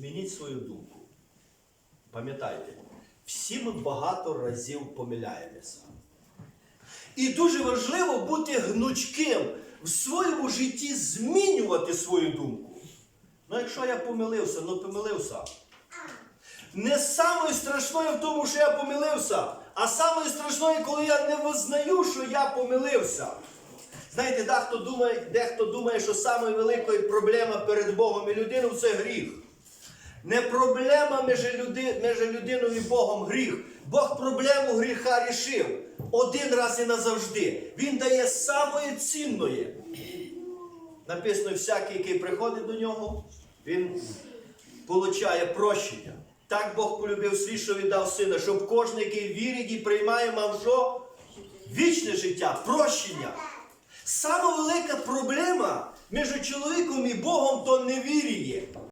Змініть свою думку. Пам'ятайте, всі ми багато разів помиляємося. І дуже важливо бути гнучким в своєму житті змінювати свою думку. Ну, якщо я помилився, ну помилився. Не самою страшною в тому, що я помилився, а самою страшною, коли я не визнаю, що я помилився. Знаєте, дехто думає, дехто думає, що самою великою проблема перед Богом і людиною це гріх. Не проблема між, люди, між людиною і Богом гріх. Бог проблему гріха рішив один раз і назавжди. Він дає самої цінної. Написано, всякий, який приходить до нього, він получає прощення. Так Бог полюбив світ, що віддав сина, щоб кожен, який вірить і приймає, мав що? Вічне життя, прощення. Сама велика проблема між чоловіком і Богом то невір'я.